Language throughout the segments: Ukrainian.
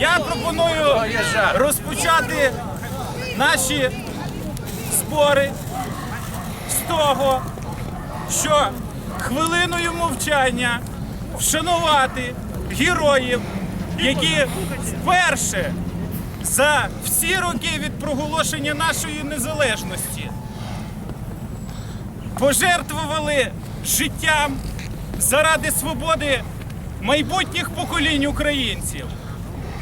Я пропоную розпочати наші збори з того, що хвилиною мовчання вшанувати героїв, які вперше за всі роки від проголошення нашої незалежності пожертвували життям заради свободи майбутніх поколінь українців.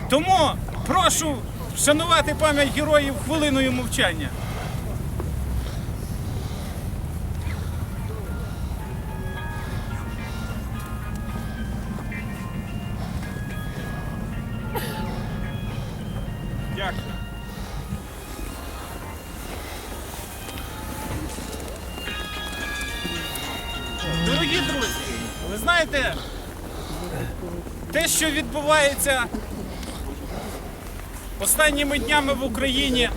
Тому прошу вшанувати пам'ять героїв хвилиною мовчання. Дорогі друзі, ви знаєте, те, що відбувається останніми днями в Україні,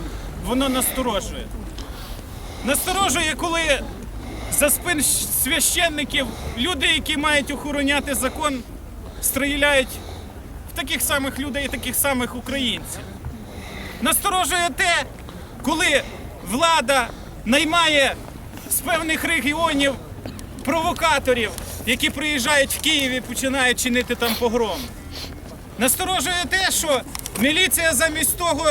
воно насторожує. Насторожує, коли за спин священників люди, які мають охороняти закон, стріляють в таких самих людей, таких самих українців. Насторожує те, коли влада наймає з певних регіонів провокаторів, які приїжджають в Київ і починають чинити там погром. Насторожує те, що міліція замість того,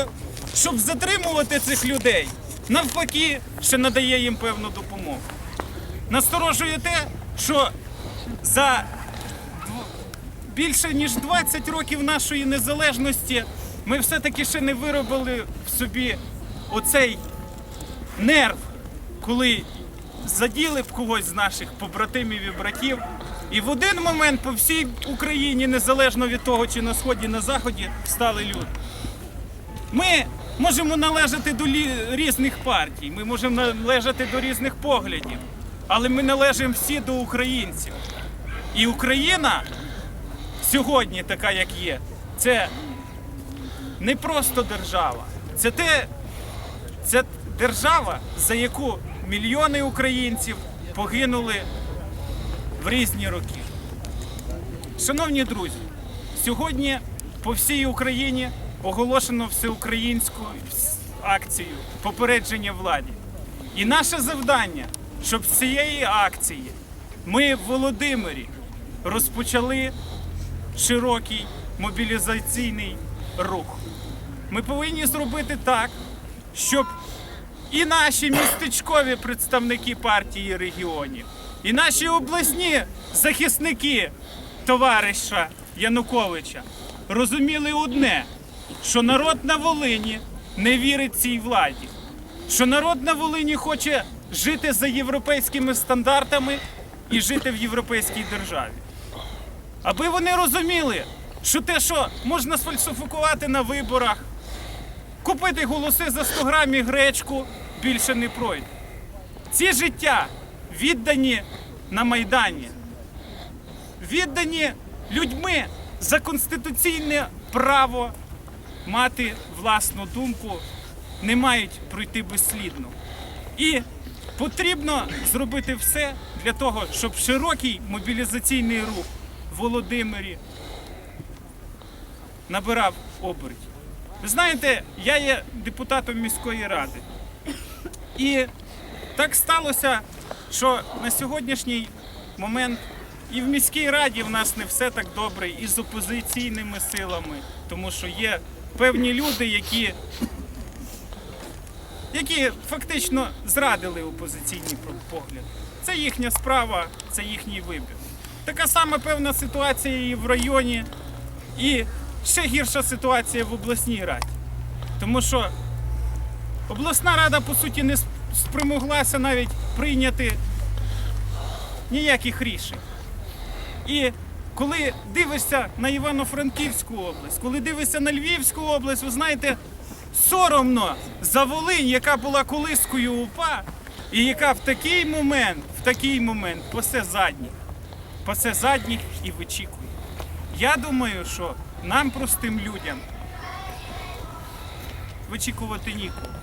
щоб затримувати цих людей, навпаки, ще надає їм певну допомогу. Насторожує те, що за більше ніж 20 років нашої незалежності ми все-таки ще не виробили в собі оцей нерв, коли заділи б когось з наших побратимів і братів. І в один момент по всій Україні, незалежно від того, чи на сході, на заході, стали люди. Ми можемо належати до різних партій, ми можемо належати до різних поглядів, але ми належимо всі до українців. І Україна сьогодні така, як є, це не просто держава, це те, це держава, за яку мільйони українців погинули в різні роки. Шановні друзі, сьогодні по всій Україні оголошено всеукраїнську акцію попередження владі. І наше завдання, щоб з цієї акції ми в Володимирі розпочали широкий мобілізаційний рух. Ми повинні зробити так, щоб і наші містечкові представники партії регіонів, і наші обласні захисники товариша Януковича розуміли одне, що народ на Волині не вірить цій владі, що народ на Волині хоче жити за європейськими стандартами і жити в європейській державі. Аби вони розуміли, що те, що можна сфальсифікувати на виборах, купити голоси за 100 грамів гречку більше не пройде. Ці життя віддані на Майдані, віддані людьми за конституційне право мати власну думку, не мають пройти безслідно. І потрібно зробити все для того, щоб широкий мобілізаційний рух в Володимирі набирав обертів. Ви знаєте, я є депутатом міської ради. І так сталося, що на сьогоднішній момент і в міській раді в нас не все так добре, і з опозиційними силами, тому що є певні люди, які, які фактично зрадили опозиційні погляди. Це їхня справа, це їхній вибір. Така сама певна ситуація і в районі, і ще гірша ситуація в обласній раді. Тому що обласна рада, по суті, не спромоглася навіть прийняти ніяких рішень. І коли дивишся на Івано-Франківську область, коли дивишся на Львівську область, ви знаєте, соромно за Волинь, яка була колискою УПА, і яка в такий момент, в такий момент пасе задніх, пасе задніх і вичікує. Я думаю, що нам, простим людям, вичікувати нікого.